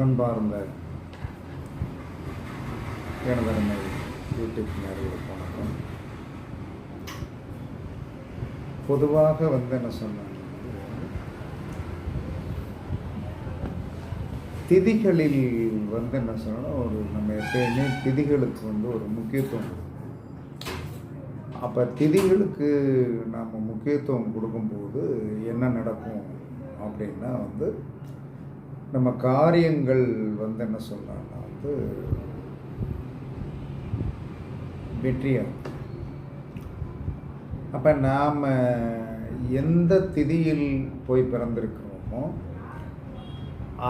அன்பார்ந்த எனதன்மை யூடியூப் நேர்களுக்கு வணக்கம். பொதுவாக வந்து என்ன சொன்னாங்க? திதிகளில் வந்து என்ன சொன்னால் ஒரு நம்ம எப்பயுமே திதிகளுக்கு வந்து ஒரு முக்கியத்துவம் அப்போ திதிகளுக்கு நாம் முக்கியத்துவம் கொடுக்கும்போது என்ன நடக்கும் அப்படின்னா வந்து நம்ம காரியங்கள் வந்து என்ன சொல்லலாம்னா வந்து வெற்றியாகும் அப்போ நாம் எந்த திதியில் போய் பிறந்திருக்கிறோமோ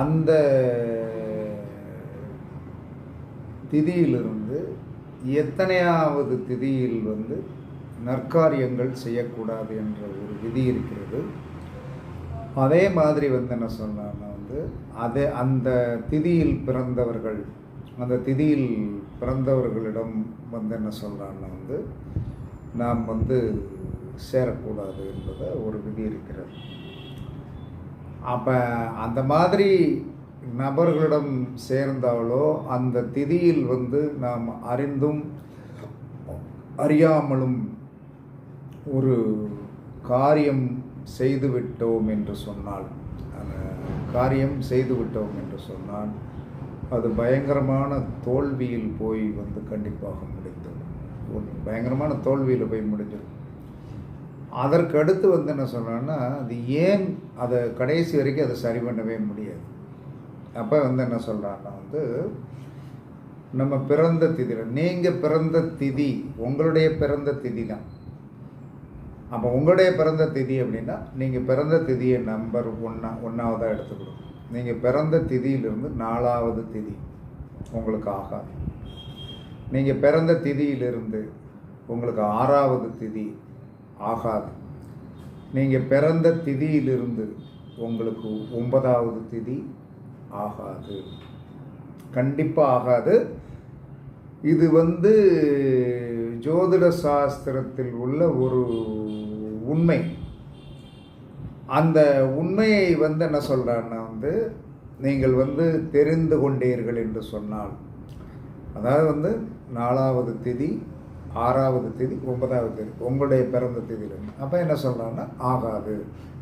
அந்த திதியிலிருந்து எத்தனையாவது திதியில் வந்து நற்காரியங்கள் செய்யக்கூடாது என்ற ஒரு விதி இருக்கிறது. அதே மாதிரி வந்து என்ன சொன்னான்னா வந்து அதே அந்த திதியில் பிறந்தவர்கள் அந்த திதியில் பிறந்தவர்களிடம் வந்து என்ன சொல்கிறான்னா வந்து நாம் வந்து சேரக்கூடாது என்பதை ஒரு விதி இருக்கிறது. அப்போ அந்த மாதிரி நபர்களிடம் சேர்ந்தாலோ அந்த திதியில் வந்து நாம் அறிந்தும் அறியாமலும் ஒரு காரியம் செய்துவிட்டோம் என்று சொன்னால் அந்த காரியம் செய்துவிட்டோம் என்று சொன்னால் அது பயங்கரமான தோல்வியில் போய் வந்து கண்டிப்பாக முடிந்தது. ஒரு பயங்கரமான தோல்வியில் போய் முடிஞ்சிடும் அதற்கு அடுத்து வந்து என்ன சொன்னான்னா அது ஏன் அதை கடைசி வரைக்கும் அதை சரி பண்ணவே முடியாது? அப்போ வந்து என்ன சொல்கிறான்னா வந்து நம்ம பிறந்த திதியில் நீங்கள் பிறந்த திதி உங்களுடைய பிறந்த திதி தான் அப்போ உங்களுடைய பிறந்த திதி அப்படின்னா நீங்கள் பிறந்த திதியை நம்பர் ஒன்றா ஒன்றாவதாக எடுத்துக்கணும் நீங்கள் பிறந்த திதியிலிருந்து நாலாவது திதி உங்களுக்கு ஆகாது. நீங்கள் பிறந்த திதியிலிருந்து உங்களுக்கு ஆறாவது திதி ஆகாது. நீங்கள் பிறந்த திதியிலிருந்து உங்களுக்கு ஒன்பதாவது திதி ஆகாது. கண்டிப்பாக ஆகாது. இது வந்து ஜோதிட சாஸ்திரத்தில் உள்ள ஒரு உண்மை. அந்த உண்மையை வந்து என்ன சொல்கிறான்னா வந்து நீங்கள் வந்து தெரிந்து கொண்டீர்கள் என்று சொன்னால். அதாவது வந்து நாலாவது திதி ஆறாவது திதி ஒன்பதாவது திதி உங்களுடைய பிறந்த திதியில். அப்போ என்ன சொல்கிறாங்கன்னா ஆகாது.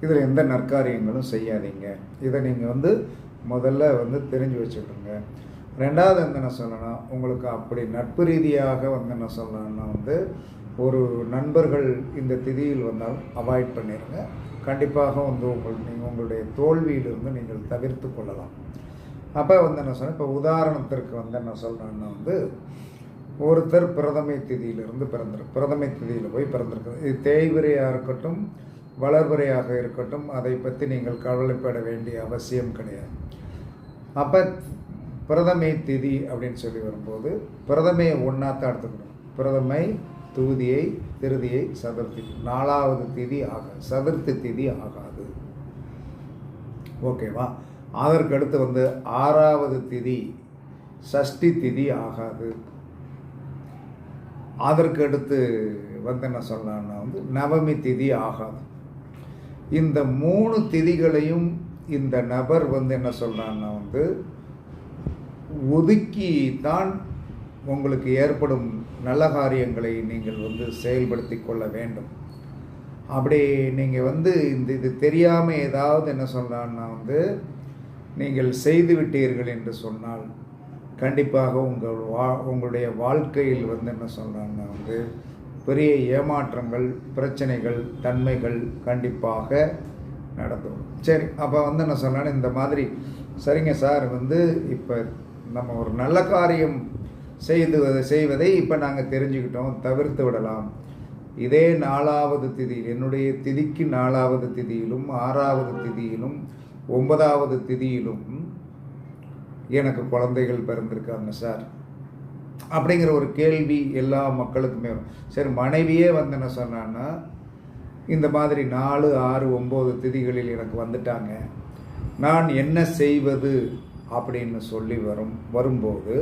இதில் எந்த நற்காரியங்களும் செய்யாதீங்க. இதை நீங்கள் வந்து முதல்ல வந்து தெரிஞ்சு வச்சுக்கோங்க. ரெண்டாவது வந்து என்ன சொல்லணும் உங்களுக்கு அப்படி நட்பு ரீதியாக வந்து என்ன சொல்லணும்னா வந்து ஒரு நண்பர்கள் இந்த திதியில் வந்தால் அவாய்ட் பண்ணிடுங்க கண்டிப்பாக வந்து உங்கள் நீங்கள் உங்களுடைய தோல்வியிலிருந்து நீங்கள் தவிர்த்து கொள்ளலாம். அப்போ வந்து என்ன சொல்கிறேன் இப்போ உதாரணத்திற்கு வந்து என்ன சொல்கிறேன்னா வந்து ஒருத்தர் பிரதமை திதியிலிருந்து பிறந்திரு பிரதமை திதியில் போய் பிறந்திருக்கு இது தேய்விரையாக இருக்கட்டும் வளர்வரையாக இருக்கட்டும் அதை பற்றி நீங்கள் கவலைப்பட வேண்டிய அவசியம் கிடையாது. அப்போ பிரதமை திதி அப்படின்னு சொல்லி வரும்போது பிரதமையை ஒன்றா தான் எடுத்துக்கணும். பிரதமை தூதியை திருதியை சதுர்த்தி நாலாவது திதி ஆகாது சதுர்த்தி திதி ஆகாது. ஓகேவா? அதற்கு அடுத்து வந்து ஆறாவது திதி சஷ்டி திதி ஆகாது. அதற்கு அடுத்து வந்து என்ன சொல்லலாம்னா வந்து நவமி திதி ஆகாது. இந்த மூணு திதிகளையும் இந்த நபர் வந்து என்ன சொல்கிறான்னா வந்து ஒதுக்கி தான் உங்களுக்கு ஏற்படும் நல்ல காரியங்களை நீங்கள் வந்து செயல்படுத்தி கொள்ள வேண்டும். அப்படி நீங்கள் வந்து இந்த இது தெரியாமல் ஏதாவது என்ன சொன்னான்னா வந்து நீங்கள் செய்து விட்டீர்கள் என்று சொன்னால் கண்டிப்பாக உங்கள் வா உங்களுடைய வாழ்க்கையில் வந்து என்ன சொல்கிறாங்கன்னா வந்து பெரிய ஏமாற்றங்கள் பிரச்சனைகள் தன்மைகள் கண்டிப்பாக நடந்துடும் சரி அப்போ வந்து என்ன சொன்னாலும் இந்த மாதிரி சரிங்க சார் வந்து இப்போ நம்ம ஒரு நல்ல காரியம் செய்து செய்வதை இப்போ நாங்கள் தெரிஞ்சுக்கிட்டோம் தவிர்த்து விடலாம். இதே நாலாவது திதியில் என்னுடைய திதிக்கு நாலாவது திதியிலும் ஆறாவது திதியிலும் ஒன்பதாவது திதியிலும் எனக்கு குழந்தைகள் பிறந்திருக்காங்க சார். அப்படிங்கிற ஒரு கேள்வி எல்லா மக்களுக்குமே வரும். சரி மனைவியே வந்து என்ன சொன்னான்னா இந்த மாதிரி நாலு ஆறு ஒம்பது திதிகளில் எனக்கு வந்துட்டாங்க. நான் என்ன செய்வது? அப்படின்னு சொல்லி வரும் வரும்போது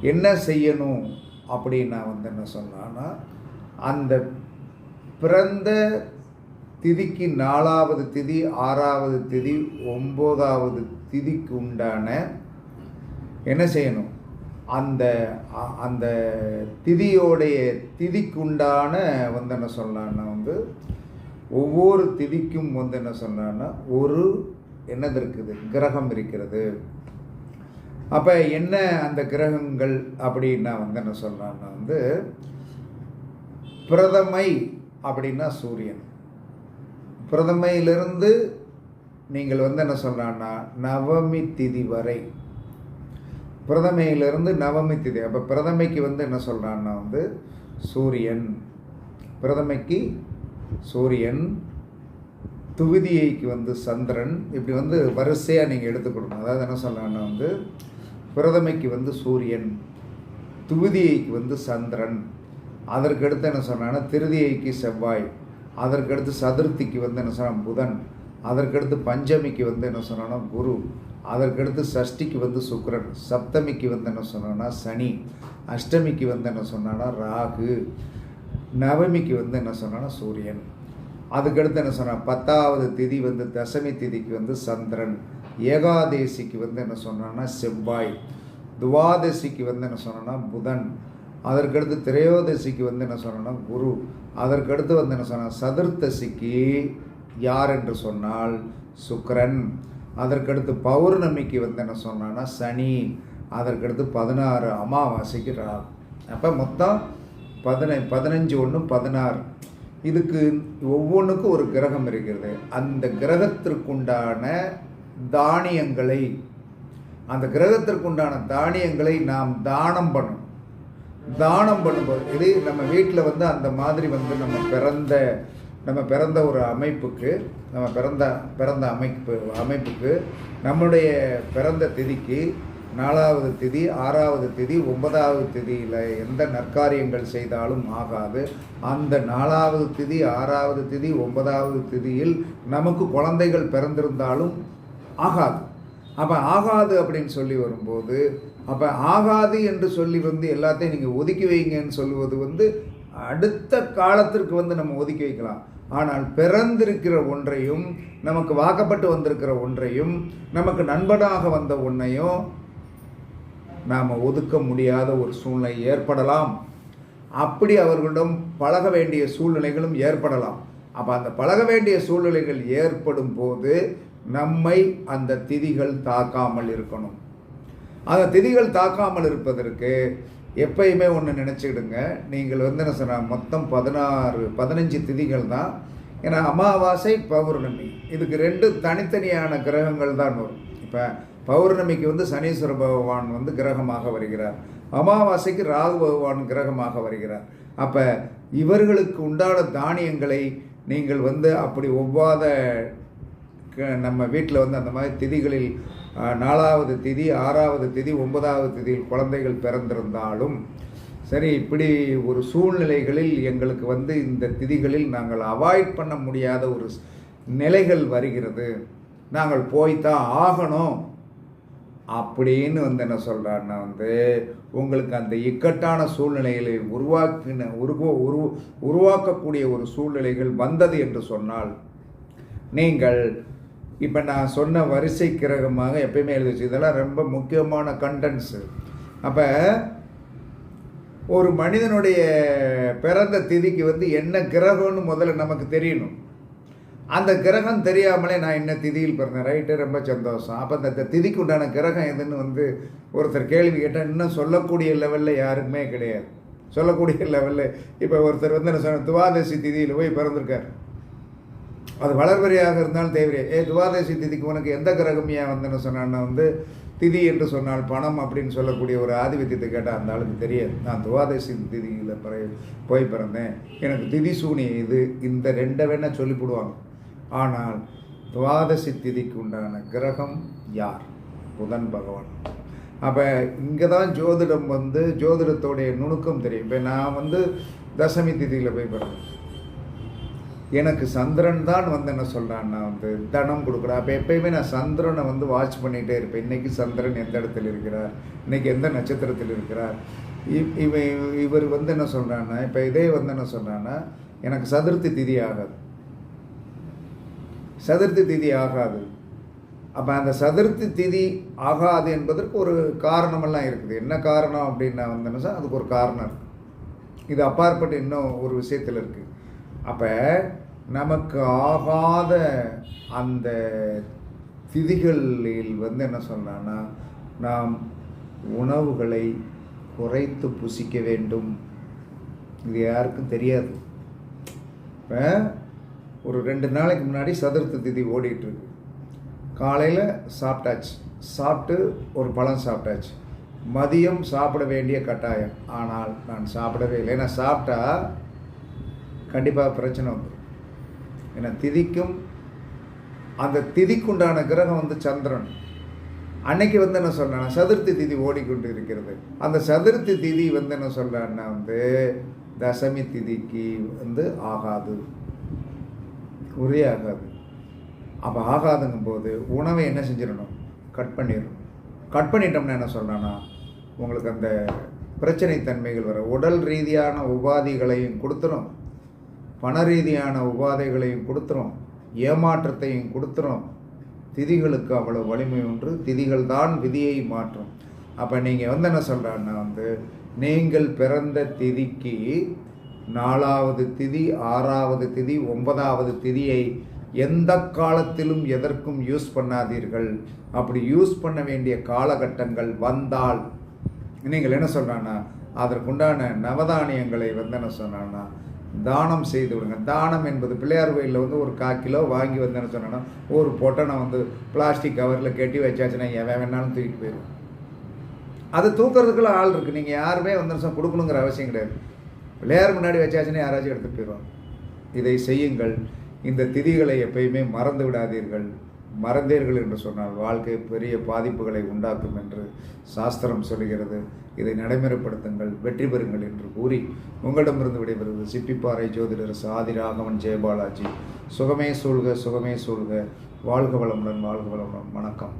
என்ன செய்யணும் அப்படின்னு நான் வந்து என்ன சொன்னான்னா அந்த பிறந்த திதிக்கு நாலாவது திதி ஆறாவது திதி ஒம்போதாவது திதிக்கு உண்டான என்ன செய்யணும்? அந்த அ- அந்த திதியோடைய திதிக்குண்டான வந்து என்ன சொல்லலான்னா வந்து ஒவ்வொரு திதிக்கும் வந்து என்ன சொல்லலான்னா ஒரு என்னது இருக்குது? கிரகம் இருக்கிறது. அப்போ என்ன அந்த கிரகங்கள் அப்படின்னா வந்து என்ன சொல்லலாம்னா வந்து பிரதமை அப்படின்னா சூரியன். பிரதமையிலிருந்து நீங்கள் வந்து என்ன சொல்கிறான்னா நவமி திதி வரை. பிரதமையிலிருந்து நவமி திதி. அப்போ பிரதமைக்கு வந்து என்ன சொல்கிறான்னா வந்து சூரியன். பிரதமைக்கு சூரியன். துவிதியைக்கு வந்து சந்திரன். இப்படி வந்து வரிசையாக நீங்கள் எடுத்துக்கொள்ளணும் அதாவது என்ன சொல்கிறான்னா வந்து பிரதமைக்கு வந்து சூரியன் துவிதியைக்கு வந்து சந்திரன் அதற்கடுத்து என்ன சொன்னான்னா திருதியைக்கு செவ்வாய் அதற்கடுத்து சதுர்த்திக்கு வந்து என்ன சொன்னான் புதன் அதற்கடுத்து பஞ்சமிக்கு வந்து என்ன சொன்னான்னா குரு அதற்கடுத்து சஷ்டிக்கு வந்து சுக்கரன் சப்தமிக்கு வந்து என்ன சொன்னான்னா சனி அஷ்டமிக்கு வந்து என்ன சொன்னான்னா ராகு நவமிக்கு வந்து என்ன சொன்னான்னா சூரியன். அதுக்கடுத்து என்ன சொன்னான் பத்தாவது திதி வந்து தசமி திதிக்கு வந்து சந்திரன் ஏகாதேசிக்கு வந்து என்ன சொன்னான்னா செவ்வாய் துவாதசிக்கு வந்து என்ன சொன்னா புதன் அதற்கடுத்து திரையோதசிக்கு வந்து என்ன சொன்னா குரு அதற்கடுத்து வந்து என்ன சொன்னால் சதுர்த்தசிக்கு யார் என்று சொன்னால் சுக்கரன் அதற்கடுத்து பௌர்ணமிக்கு வந்து என்ன சொன்னான்னா சனி அதற்கடுத்து பதினாறு அமாவாசைக்கு ரா அப்போ மொத்தம் பதினை பதினஞ்சு ஒன்று பதினாறு. இதுக்கு ஒவ்வொன்றுக்கும் ஒரு கிரகம் இருக்கிறது. அந்த கிரகத்திற்குண்டான தானியங்களை அந்த கிரகத்திற்குண்டான தானியங்களை நாம் தானம் பண்ணணும். தானம் பண்ணும்போது இது நம்ம வீட்டில் வந்து அந்த மாதிரி வந்து நம்ம பிறந்த நம்ம பிறந்த ஒரு அமைப்புக்கு நம்ம பிறந்த பிறந்த அமைப்பு அமைப்புக்கு நம்முடைய பிறந்த திதிக்கு நாலாவது திதி ஆறாவது திதி ஒன்பதாவது திதியில் எந்த நற்காரியங்கள் செய்தாலும் ஆகாது. அந்த நாலாவது திதி ஆறாவது திதி ஒன்பதாவது திதியில் நமக்கு குழந்தைகள் பிறந்திருந்தாலும் ஆகாது. அப்போ ஆகாது அப்படின்னு சொல்லி வரும்போது அப்போ ஆகாது என்று சொல்லி வந்து எல்லாத்தையும் நீங்கள் ஒதுக்கி வைங்கன்னு சொல்லுவது வந்து அடுத்த காலத்திற்கு வந்து நம்ம ஒதுக்கி வைக்கலாம். ஆனால் பிறந்திருக்கிற ஒன்றையும் நமக்கு வாக்கப்பட்டு வந்திருக்கிற ஒன்றையும் நமக்கு நண்பனாக வந்த ஒன்றையும் நாம் ஒதுக்க முடியாத ஒரு சூழ்நிலை ஏற்படலாம். அப்படி அவர்களிடம் பழக வேண்டிய சூழ்நிலைகளும் ஏற்படலாம். அப்போ அந்த பழக வேண்டிய சூழ்நிலைகள் ஏற்படும் போது நம்மை அந்த திதிகள் தாக்காமல் இருக்கணும். அந்த திதிகள் தாக்காமல் இருப்பதற்கு எப்பயுமே ஒன்று நினச்சிக்கிடுங்க. நீங்கள் வந்து என்ன சொன்ன மொத்தம் பதினாறு பதினஞ்சு திதிகள் தான். ஏன்னா அமாவாசை பௌர்ணமி. இதுக்கு ரெண்டு தனித்தனியான கிரகங்கள் தான் வரும். இப்போ பௌர்ணமிக்கு வந்து சனீஸ்வர பகவான் வந்து கிரகமாக வருகிறார். அமாவாசைக்கு ராகு பகவான் கிரகமாக வருகிறார். அப்போ இவர்களுக்கு உண்டான தானியங்களை நீங்கள் வந்து அப்படி ஒவ்வாத நம்ம வீட்டில் வந்து அந்த மாதிரி திதிகளில் நாலாவது திதி ஆறாவது திதி ஒன்பதாவது திதியில் குழந்தைகள் பிறந்திருந்தாலும் சரி இப்படி ஒரு சூழ்நிலைகளில் எங்களுக்கு வந்து இந்த திதிகளில் நாங்கள் அவாய்ட் பண்ண முடியாத ஒரு நிலைகள் வருகிறது. நாங்கள் போய்தான் ஆகணும். அப்படின்னு வந்து என்ன சொல்கிறாருன்னா வந்து உங்களுக்கு அந்த இக்கட்டான சூழ்நிலைகளை உருவாக்கின உருவ உரு உருவாக்கக்கூடிய ஒரு சூழ்நிலைகள் வந்தது என்று சொன்னால் நீங்கள் இப்போ நான் சொன்ன வரிசை கிரகமாக எப்பயுமே எழுதி வச்சு இதெல்லாம் ரொம்ப முக்கியமான கண்டென்ட்ஸு அப்போ ஒரு மனிதனுடைய பிறந்த திதிக்கு வந்து என்ன கிரகம்னு முதல்ல நமக்கு தெரியணும். அந்த கிரகம் தெரியாமலே நான் என்ன திதியில் பிறந்தேன். ரைட்டு ரொம்ப சந்தோஷம். அப்போ அந்த திதிக்கு உண்டான கிரகம் எதுன்னு வந்து ஒருத்தர் கேள்வி கேட்டால் இன்னும் சொல்லக்கூடிய லெவலில் யாருக்குமே கிடையாது. சொல்லக்கூடிய லெவலில் இப்போ ஒருத்தர் வந்து என்ன சொன்ன துவாதசி திதியில் போய் பிறந்திருக்கார். அது வளர்வரையாக இருந்தாலும் தேவையே ஏ துவாதசி திதிக்கு உனக்கு எந்த கிரகம் ஏன் சொன்னான்னா வந்து திதி என்று சொன்னால் பணம் அப்படின்னு சொல்லக்கூடிய ஒரு ஆதிபத்தியத்தை கேட்டால் அந்த ஆளுக்கு தெரியாது. நான் துவாதசி திதியில் பிற போய் பிறந்தேன். எனக்கு திதி சூனி இது இந்த ரெண்டை வேணால் சொல்லிவிடுவாங்க ஆனால் துவாதசி திதிக்கு உண்டான கிரகம் யார்? புதன் பகவான். அப்போ இங்கே தான் ஜோதிடம் வந்து ஜோதிடத்தோடைய நுணுக்கம் தெரியும். இப்போ நான் வந்து தசமி திதியில் போய் பிறந்தேன். எனக்கு சந்திரன் தான் வந்து என்ன சொல்கிறான்னா வந்து தனம் கொடுக்குறேன் அப்போ எப்பயுமே நான் சந்திரனை வந்து வாட்ச் பண்ணிகிட்டே இருப்பேன். இன்றைக்கி சந்திரன் எந்த இடத்துல இருக்கிறார்? இன்றைக்கி எந்த நட்சத்திரத்தில் இருக்கிறார்? இவ் இவன் இவர் வந்து என்ன சொல்கிறான்னா இப்போ இதே வந்து என்ன சொல்கிறான்னா எனக்கு சதுர்த்தி திதி ஆகாது. சதுர்த்தி திதி ஆகாது. அப்போ அந்த சதுர்த்தி திதி ஆகாது என்பதற்கு ஒரு காரணமெல்லாம் இருக்குது. என்ன காரணம் அப்படின்னா வந்து என்ன சார் அதுக்கு ஒரு காரணம் இருக்குது இது அப்பாற்பட்டு இன்னும் ஒரு விஷயத்தில் இருக்குது அப்போ நமக்கு ஆகாத அந்த திதிகளில் வந்து என்ன சொன்னான்னா நாம் உணவுகளை குறைத்து புசிக்க வேண்டும். இது யாருக்கும் தெரியாது. இப்போ ஒரு ரெண்டு நாளைக்கு முன்னாடி சதுர்த்த திதி ஓடிட்டுருக்கு காலையில் சாப்பிட்டாச்சு. சாப்பிட்டு ஒரு பழம் சாப்பிட்டாச்சு. மதியம் சாப்பிட வேண்டிய கட்டாயம். ஆனால் நான் சாப்பிடவே இல்லை. ஏன்னா சாப்பிட்டா கண்டிப்பாக பிரச்சனை வந்துடும் ஏன்னா திதிக்கும் அந்த திதிக்குண்டான கிரகம் வந்து சந்திரன். அன்னைக்கு வந்து என்ன சொல்றேன்னா சதுர்த்தி திதி ஓடிக்கொண்டு இருக்கிறது. அந்த சதுர்த்தி திதி வந்து என்ன சொல்றேன்னா வந்து தசமி திதிக்கு வந்து ஆகாது. உரிய ஆகாது. அப்போ ஆகாதுங்கும் போது உணவை என்ன செஞ்சிடணும்? கட் பண்ணிடணும். கட் பண்ணிட்டோம்னா என்ன சொல்கிறேன்னா உங்களுக்கு அந்த பிரச்சனை தன்மைகள் வர உடல் ரீதியான உபாதிகளையும் கொடுத்துரும். பண ரீதியான உபாதைகளையும் கொடுத்துரும் ஏமாற்றத்தையும் கொடுத்துரும் திதிகளுக்கு அவ்வளோ வலிமை உண்டு. திதிகள் தான் விதியை மாற்றும். அப்போ நீங்கள் வந்து என்ன சொல்கிறான்னா வந்து நீங்கள் பிறந்த திதிக்கு நாலாவது திதி ஆறாவது திதி ஒன்பதாவது திதியை எந்த காலத்திலும் எதற்கும் யூஸ் பண்ணாதீர்கள். அப்படி யூஸ் பண்ண வேண்டிய காலகட்டங்கள் வந்தால் நீங்கள் என்ன சொல்கிறான்னா அதற்குண்டான நவதானியங்களை வந்து என்ன சொன்னான்னா தானம் செய்து விடுங்க. தானம் என்பது பிள்ளையார் கோயிலில் வந்து ஒரு கால் கிலோ வாங்கி வந்தேன்னு சொன்னேன்னா ஒரு பொட்டனை வந்து பிளாஸ்டிக் கவரில் கட்டி வச்சாச்சுன்னா எவன் வேணாலும் தூக்கிட்டு போயிடும் அது தூக்குறதுக்குள்ள ஆள் இருக்குது நீங்கள் யாருமே வந்து கொடுக்கணுங்கிற அவசியம் கிடையாது. பிள்ளையார் முன்னாடி வச்சாச்சுன்னா யாராச்சும் எடுத்துகிட்டு போயிடுவாங்க. இதை செய்யுங்கள். இந்த திதிகளை எப்பயுமே மறந்து விடாதீர்கள். மறந்தீர்கள் என்று சொன்னால் வாழ்க்கை பெரிய பாதிப்புகளை உண்டாக்கும் என்று சாஸ்திரம் சொல்கிறது இதை நடைமுறைப்படுத்துங்கள் வெற்றி பெறுங்கள் என்று கூறி உங்களிடமிருந்து விடைபெறுவது சிப்பிப்பாறை ஜோதிடர் சாதி ராகவன் ஜெயபாலாஜி. சுகமே சூழ்க சுகமே சூழ்க. வாழ்க வளமுடன் வாழ்க வளமுடன். வணக்கம்.